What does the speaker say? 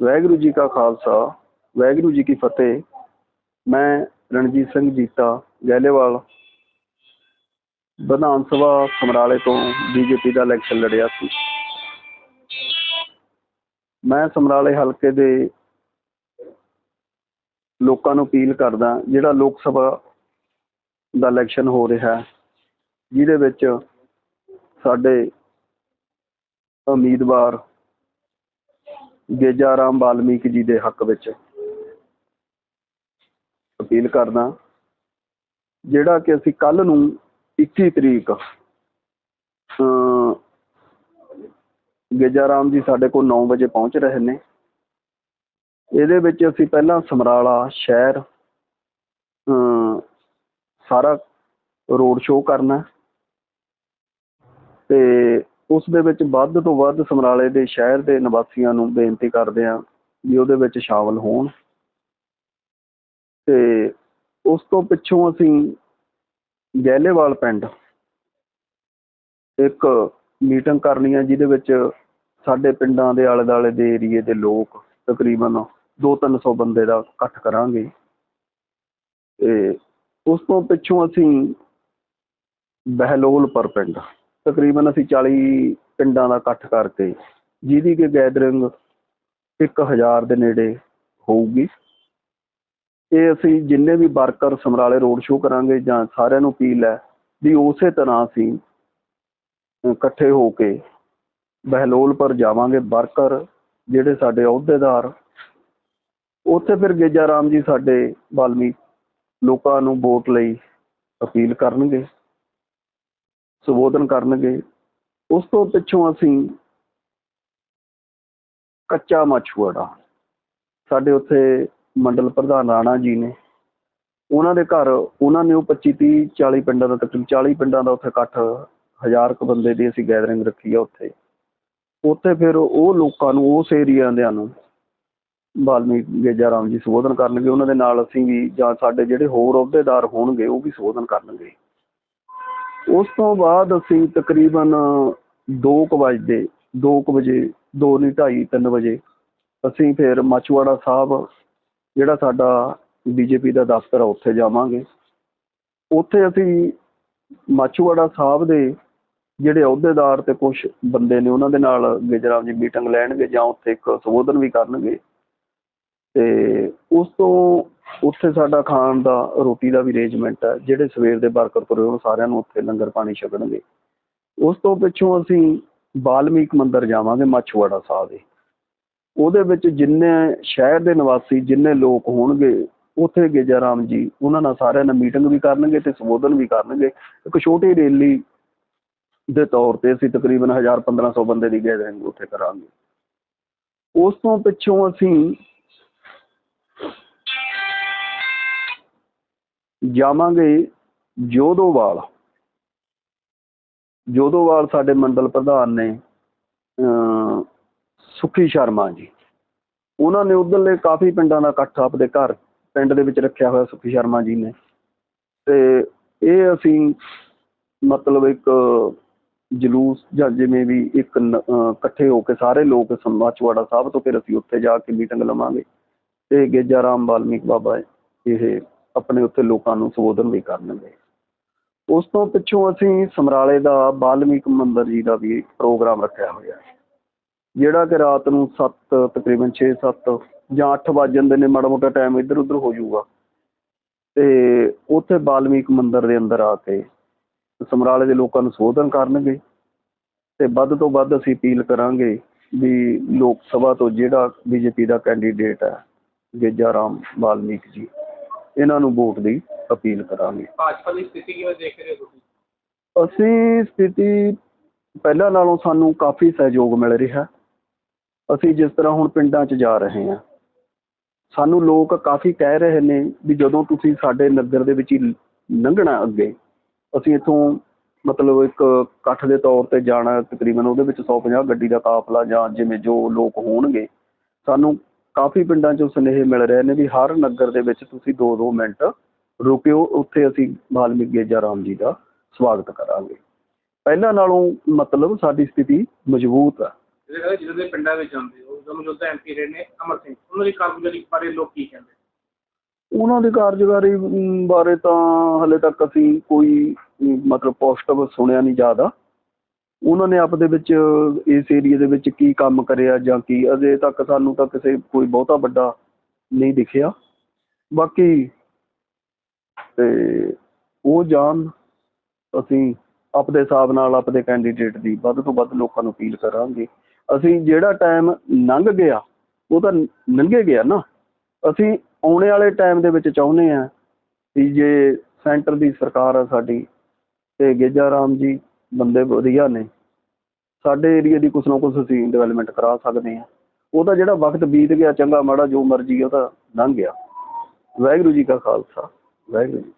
ਵਾਹਿਗੁਰੂ ਜੀ ਕਾ ਖਾਲਸਾ, ਵਾਹਿਗੁਰੂ ਜੀ ਕੀ ਫਤਿਹ। ਮੈਂ ਰਣਜੀਤ ਸਿੰਘ ਜੀਤਾ, ਗਹਿਲੇਵਾਲ ਵਿਧਾਨ ਸਭਾ ਸਮਰਾਲੇ ਤੋਂ ਬੀਜੇਪੀ ਦਾ ਇਲੈਕਸ਼ਨ ਲੜਿਆ ਸੀ। ਮੈਂ ਸਮਰਾਲੇ ਹਲਕੇ ਦੇ ਲੋਕਾਂ ਨੂੰ ਅਪੀਲ ਕਰਦਾ, ਜਿਹੜਾ ਲੋਕ ਸਭਾ ਦਾ ਇਲੈਕਸ਼ਨ ਹੋ ਰਿਹਾ ਹੈ, ਜਿਹਦੇ ਵਿੱਚ ਸਾਡੇ ਉਮੀਦਵਾਰ ਗੇਜਾ ਰਾਮ ਵਾਲਮੀਕ ਜੀ ਦੇ ਹੱਕ ਵਿੱਚ ਅਪੀਲ ਕਰਦਾ ਜਿਹੜਾ ਕਿ ਅਸੀਂ ਕੱਲ ਨੂੰ 21 ਤਰੀਕ ਗੇਜਾ ਰਾਮ ਜੀ ਸਾਡੇ ਕੋਲ 9 ਵਜੇ ਪਹੁੰਚ ਰਹੇ ਨੇ। ਇਹਦੇ ਵਿੱਚ ਅਸੀਂ ਪਹਿਲਾਂ ਸਮਰਾਲਾ ਸ਼ਹਿਰ ਸਾਰਾ ਰੋਡ ਸ਼ੋਅ ਕਰਨਾ ਤੇ ਉਸ ਦੇ ਵਿੱਚ ਵੱਧ ਤੋਂ ਵੱਧ ਸਮਰਾਲੇ ਦੇ ਸ਼ਹਿਰ ਦੇ ਨਿਵਾਸੀਆਂ ਨੂੰ ਬੇਨਤੀ ਕਰਦੇ ਹਾਂ ਵੀ ਉਹਦੇ ਵਿੱਚ ਸ਼ਾਮਲ ਹੋਣ। ਤੇ ਉਸ ਤੋਂ ਪਿੱਛੋਂ ਅਸੀਂ ਗਹਿਲੇਵਾਲ ਪਿੰਡ ਇੱਕ ਮੀਟਿੰਗ ਕਰਨੀ ਹੈ, ਜਿਹਦੇ ਵਿੱਚ ਸਾਡੇ ਪਿੰਡਾਂ ਦੇ ਆਲੇ ਦੁਆਲੇ ਦੇ ਏਰੀਏ ਦੇ ਲੋਕ ਤਕਰੀਬਨ 2-300 ਬੰਦੇ ਦਾ ਇਕੱਠ ਕਰਾਂਗੇ। ਤੇ ਉਸ ਤੋਂ ਪਿੱਛੋਂ ਅਸੀਂ ਬਹਿਲੋਲਪੁਰ ਪਿੰਡ ਤਕਰੀਬਨ ਅਸੀਂ 40 ਪਿੰਡਾਂ ਦਾ ਇਕੱਠ ਕਰਕੇ ਜਿਹਦੀ ਕਿ ਗੈਦਰਿੰਗ 1000 ਦੇ ਨੇੜੇ ਹੋਊਗੀ। ਇਹ ਅਸੀਂ ਜਿੰਨੇ ਵੀ ਵਰਕਰ ਸਮਰਾਲੇ ਰੋਡ ਸ਼ੋਅ ਕਰਾਂਗੇ ਜਾਂ ਸਾਰਿਆਂ ਨੂੰ ਅਪੀਲ ਹੈ ਵੀ ਉਸੇ ਤਰ੍ਹਾਂ ਅਸੀਂ ਇਕੱਠੇ ਹੋ ਕੇ ਬਹਿਲੋਲਪੁਰ ਜਾਵਾਂਗੇ। ਵਰਕਰ ਜਿਹੜੇ ਸਾਡੇ ਅਹੁਦੇਦਾਰ, ਉੱਥੇ ਫਿਰ ਗੇਜਾ ਰਾਮ ਜੀ ਸਾਡੇ ਵਾਲਮੀਕ ਲੋਕਾਂ ਨੂੰ ਵੋਟ ਲਈ ਅਪੀਲ ਕਰਨਗੇ। ਸੰਬੋਧਨ ਕਰਨਗੇ। ਉਸ ਤੋਂ ਪਿੱਛੋਂ ਅਸੀਂ ਕੱਚਾ ਮਛੂੜਾ ਸਾਡੇ ਉੱਥੇ ਮੰਡਲ ਪ੍ਰਧਾਨ ਰਾਣਾ ਜੀ ਨੇ, ਉਹਨਾਂ ਦੇ ਘਰ, ਉਹਨਾਂ ਨੇ ਉਹ 25 30 40 ਪਿੰਡਾਂ ਦਾ, ਤਕਰੀਬਨ 40 ਪਿੰਡਾਂ ਦਾ ਉੱਥੇ ਇਕੱਠ ਹਜ਼ਾਰ ਕੁ ਬੰਦੇ ਦੀ ਅਸੀਂ ਗੈਦਰਿੰਗ ਰੱਖੀ ਆ ਉੱਥੇ। ਉੱਥੇ ਫਿਰ ਉਹ ਲੋਕਾਂ ਨੂੰ, ਉਸ ਏਰੀਆ ਦਿਆਂ ਨੂੰ ਵਾਲਮੀਕ ਗੇਜਾ ਰਾਮ ਜੀ ਸੰਬੋਧਨ ਕਰਨਗੇ। ਉਹਨਾਂ ਦੇ ਨਾਲ ਅਸੀਂ ਵੀ ਜਾਂ ਸਾਡੇ ਜਿਹੜੇ ਹੋਰ ਅਹੁਦੇਦਾਰ ਹੋਣਗੇ, ਉਹ ਵੀ ਸੰਬੋਧਨ ਕਰਨਗੇ। ਉਸ ਤੋਂ ਬਾਅਦ ਅਸੀਂ ਤਕਰੀਬਨ 2 ਵਜੇ 2 ਵਜੇ 2 ਨਹੀਂ 2:30 3 ਵਜੇ ਅਸੀਂ ਫਿਰ ਮਛਵਾੜਾ ਸਾਹਿਬ, ਜਿਹੜਾ ਸਾਡਾ ਬੀਜੇਪੀ ਦਾ ਦਫ਼ਤਰ ਆ, ਉੱਥੇ ਜਾਵਾਂਗੇ। ਉੱਥੇ ਅਸੀਂ ਮਛਵਾੜਾ ਸਾਹਿਬ ਦੇ ਜਿਹੜੇ ਅਹੁਦੇਦਾਰ ਤੇ ਕੁਝ ਬੰਦੇ ਨੇ, ਉਹਨਾਂ ਦੇ ਨਾਲ ਗੇਜਰਾਮ ਜੀ ਮੀਟਿੰਗ ਲੈਣਗੇ ਜਾਂ ਉੱਥੇ ਇੱਕ ਸੰਬੋਧਨ ਵੀ ਕਰਨਗੇ। ਤੇ ਉਸ ਤੋਂ ਉੱਥੇ ਸਾਡਾ ਖਾਣ ਦਾ, ਰੋਟੀ ਦਾ ਵੀ ਅਰੇਂਜਮੈਂਟ ਹੈ, ਜਿਹੜੇ ਸਵੇਰ ਦੇ ਵਰਕਰ ਤੁਰੇ ਹੋਣ, ਸਾਰਿਆਂ ਨੂੰ ਉੱਥੇ ਲੰਗਰ ਪਾਣੀ ਛਕਣਗੇ। ਉਸ ਤੋਂ ਪਿੱਛੋਂ ਅਸੀਂ ਬਾਲਮੀਕ ਮੰਦਿਰ ਜਾਵਾਂਗੇ ਮੱਛਵਾੜਾ ਸਾਹਿਬ ਦੇ। ਉਹਦੇ ਵਿੱਚ ਜਿੰਨੇ ਸ਼ਹਿਰ ਦੇ ਨਿਵਾਸੀ, ਜਿੰਨੇ ਲੋਕ ਹੋਣਗੇ, ਉੱਥੇ ਗੇਜਾ ਰਾਮ ਜੀ, ਉਹਨਾਂ ਨਾਲ ਸਾਰਿਆਂ ਨਾਲ ਮੀਟਿੰਗ ਵੀ ਕਰਨਗੇ ਤੇ ਸੰਬੋਧਨ ਵੀ ਕਰਨਗੇ। ਇੱਕ ਛੋਟੀ ਰੈਲੀ ਦੇ ਤੌਰ ਤੇ ਅਸੀਂ ਤਕਰੀਬਨ 1000 1500 ਬੰਦੇ ਦੀ ਗੈਦਰਿੰਗ ਉੱਥੇ ਕਰਾਂਗੇ। ਉਸ ਤੋਂ ਪਿੱਛੋਂ ਅਸੀਂ ਜਾਵਾਂਗੇ ਜੋਧੋਵਾਲ। ਜੋਧੋਵਾਲ ਸਾਡੇ ਮੰਡਲ ਪ੍ਰਧਾਨ ਨੇ ਅਮ ਸੁਖੀ ਸ਼ਰਮਾ ਜੀ। ਉਹਨਾਂ ਨੇ ਉਧਰਲੇ ਕਾਫੀ ਪਿੰਡਾਂ ਦਾ ਇਕੱਠ ਆਪਦੇ ਘਰ, ਪਿੰਡ ਦੇ ਵਿੱਚ ਰੱਖਿਆ ਹੋਇਆ ਸੁਖੀ ਸ਼ਰਮਾ ਜੀ ਨੇ। ਤੇ ਇਹ ਅਸੀਂ ਮਤਲਬ ਇੱਕ ਜਲੂਸ ਜਾਂ ਜਿਵੇਂ ਵੀ ਇੱਕ ਇਕੱਠੇ ਹੋ ਕੇ ਸਾਰੇ ਲੋਕ ਸਮਾਚਵਾੜਾ ਸਾਹਿਬ ਤੋਂ ਫਿਰ ਅਸੀਂ ਉੱਥੇ ਜਾ ਕੇ ਮੀਟਿੰਗ ਲਵਾਂਗੇ। ਤੇ ਗੇਜਾ ਰਾਮ ਵਾਲਮੀਕ ਬਾਬਾ ਇਹ ਆਪਣੇ ਉੱਥੇ ਲੋਕਾਂ ਨੂੰ ਸੰਬੋਧਨ ਵੀ ਕਰਨਗੇ ਉਸ ਤੋਂ ਪਿੱਛੋਂ ਅਸੀਂ ਸਮਰਾਲੇ ਦਾ ਵਾਲਮੀਕ ਮੰਦਿਰ ਜੀ ਦਾ ਵੀ ਪ੍ਰੋਗਰਾਮ ਰੱਖਿਆ ਹੋਇਆ ਹੈ, ਜਿਹੜਾ ਕਿ ਰਾਤ ਨੂੰ 7 ਤਕਰੀਬਨ 6 7 ਜਾਂ 8 ਵੱਜ ਜਾਂਦੇ ਨੇ, ਮਾੜਾ ਮੋਟਾ ਟਾਈਮ ਇੱਧਰ ਉੱਧਰ ਹੋ ਜਾਊਗਾ। ਤੇ ਉੱਥੇ ਬਾਲਮੀਕ ਮੰਦਿਰ ਦੇ ਅੰਦਰ ਆ ਕੇ ਸਮਰਾਲੇ ਦੇ ਲੋਕਾਂ ਨੂੰ ਸੰਬੋਧਨ ਕਰਨਗੇ ਤੇ ਵੱਧ ਤੋਂ ਵੱਧ ਅਸੀਂ ਅਪੀਲ ਕਰਾਂਗੇ ਵੀ ਲੋਕ ਸਭਾ ਤੋਂ ਜਿਹੜਾ ਬੀਜੇਪੀ ਦਾ ਕੈਂਡੀਡੇਟ ਹੈ ਗੇਜਾ ਰਾਮ ਵਾਲਮੀਕ ਜੀ ਇਹਨਾਂ ਨੂੰ ਵੋਟ ਦੀ ਅਪੀਲ ਕਰਾਂਗੇ। ਭਾਜਪਾ ਦੀ ਸਥਿਤੀ ਕਿਵੇਂ ਦੇਖ ਰਹੇ ਹੋ ਤੁਸੀਂ? ਅਸੀਂ ਸਥਿਤੀ ਪਹਿਲਾਂ ਨਾਲੋਂ ਸਾਨੂੰ ਕਾਫੀ ਸਹਿਯੋਗ ਮਿਲ ਰਿਹਾ। ਅਸੀਂ ਜਿਸ ਤਰ੍ਹਾਂ ਹੁਣ ਪਿੰਡਾਂ 'ਚ ਜਾ ਰਹੇ ਹਾਂ ਸਾਨੂੰ ਲੋਕ ਕਾਫੀ ਕਹਿ ਰਹੇ ਨੇ ਵੀ ਜਦੋਂ ਤੁਸੀਂ ਸਾਡੇ ਨਗਰ ਦੇ ਵਿੱਚ ਹੀ ਲੰਘਣਾ ਅੱਗੇ ਅਸੀਂ ਇੱਥੋਂ ਮਤਲਬ ਇੱਕ ਇਕੱਠ ਦੇ ਤੌਰ ਤੇ ਜਾਣਾ ਤਕਰੀਬਨ ਉਹਦੇ ਵਿੱਚ 150 ਗੱਡੀ ਦਾ ਕਾਫਲਾ ਜਾਂ ਜਿਵੇਂ ਜੋ ਲੋਕ ਹੋਣਗੇ ਸਾਨੂੰ ਕਾਫੀ ਪਿੰਡਾਂ 'ਚੋਂ ਸੁਨੇਹੇ ਮਿਲ ਰਹੇ ਨੇ ਵੀ ਹਰ ਨਗਰ ਦੇ ਵਿੱਚ ਤੁਸੀਂ 2-2 ਮਿੰਟ ਰੁਕਿਓ ਉੱਥੇ ਅਸੀਂ ਵਾਲਮੀਕ ਗੇਜਾ ਰਾਮ ਜੀ ਦਾ ਸਵਾਗਤ ਕਰਾਂਗੇ। ਪਹਿਲਾਂ ਨਾਲੋਂ ਮਤਲਬ ਸਾਡੀ ਸਥਿਤੀ ਮਜ਼ਬੂਤ ਹੈ ਜਿਹੜੇ ਕਹਿੰਦੇ ਜਿਹਦੇ ਪਿੰਡਾਂ ਵਿੱਚ ਜਾਂਦੇ ਹੋ ਜੋ ਮੌਜੂਦਾ ਐਮਪੀ ਰਹੇ ਨੇ ਅਮਰ ਸਿੰਘ ਉਹਨਾਂ ਦੀ ਕਾਰਗੁਜ਼ਾਰੀ ਬਾਰੇ ਲੋਕ ਕੀ ਕਹਿੰਦੇ? ਉਹਨਾਂ ਦੀ ਕਾਰਜਕਾਰੀ ਬਾਰੇ ਤਾਂ ਹਲੇ ਤੱਕ ਅਸੀਂ ਕੋਈ ਮਤਲਬ ਪੋਜ਼ਿਟਿਵ ਸੁਣਿਆ ਨਹੀਂ ਜ਼ਿਆਦਾ। ਉਹਨਾਂ ਨੇ ਆਪਦੇ ਵਿੱਚ ਇਸ ਏਰੀਏ ਦੇ ਵਿੱਚ ਕੀ ਕੰਮ ਕਰਿਆ ਜਾਂ ਕੀ? ਅਜੇ ਤੱਕ ਸਾਨੂੰ ਤਾਂ ਕਿਸੇ ਕੋਈ ਬਹੁਤਾ ਵੱਡਾ ਨਹੀਂ ਦਿਖਿਆ। ਬਾਕੀ ਤੇ ਉਹ ਜਾਣ, ਅਸੀਂ ਆਪਦੇ ਹਿਸਾਬ ਨਾਲ ਆਪਦੇ ਕੈਂਡੀਡੇਟ ਦੀ ਵੱਧ ਤੋਂ ਵੱਧ ਲੋਕਾਂ ਨੂੰ ਅਪੀਲ ਕਰਾਂਗੇ। ਅਸੀਂ ਜਿਹੜਾ ਟਾਈਮ ਲੰਘ ਗਿਆ, ਉਹ ਤਾਂ ਲੰਘੇ ਗਿਆ ਨਾ। ਅਸੀਂ ਆਉਣੇ ਵਾਲੇ ਟਾਈਮ ਦੇ ਵਿੱਚ ਚਾਹੁੰਦੇ ਆ ਕਿ ਜੇ ਸੈਂਟਰ ਦੀ ਸਰਕਾਰ ਆ ਸਾਡੀ ਤੇ ਗੇਜਾ ਰਾਮ ਜੀ ਬੰਦੇ ਵਧੀਆ ਨੇ। ਸਾਡੇ ਏਰੀਆ ਦੀ ਕੁਛ ਨਾ ਕੁਛ ਅਸੀਂ ਡਿਵੈਲਪਮੈਂਟ ਕਰਾ ਸਕਦੇ ਹਾਂ। ਉਹਦਾ ਜਿਹੜਾ ਵਕਤ ਬੀਤ ਗਿਆ, ਚੰਗਾ ਮਾੜਾ ਜੋ ਮਰਜ਼ੀ ਉਹਦਾ ਲੰਘ ਗਿਆ। ਵਾਹਿਗੁਰੂ ਜੀ ਕਾ ਖਾਲਸਾ, ਵਾਹਿਗੁਰੂ ਜੀ